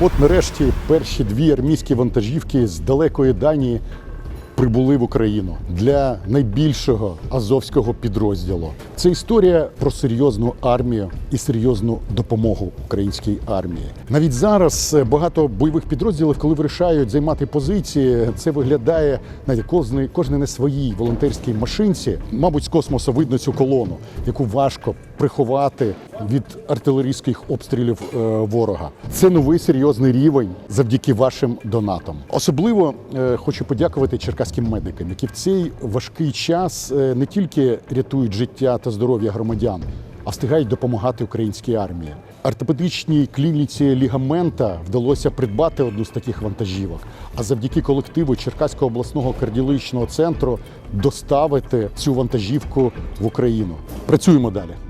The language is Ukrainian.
От нарешті перші дві армійські вантажівки з далекої Данії прибули в Україну для найбільшого азовського підрозділу. Це історія про серйозну армію і серйозну допомогу українській армії. Навіть зараз багато бойових підрозділів, коли вирішають займати позиції, це виглядає навіть кожний, кожен на своїй волонтерській машинці. Мабуть, з космосу видно цю колону, яку важко приховати від артилерійських обстрілів е, ворога. Це новий серйозний рівень завдяки вашим донатам. Особливо е, хочу подякувати черкаським медикам, які в цей важкий час е, не тільки рятують життя та здоров'я громадян, а встигають допомагати українській армії. Ортопедичній клініці лігамента вдалося придбати одну з таких вантажівок, а завдяки колективу Черкаського обласного кардіологічного центру доставити цю вантажівку в Україну. Працюємо далі.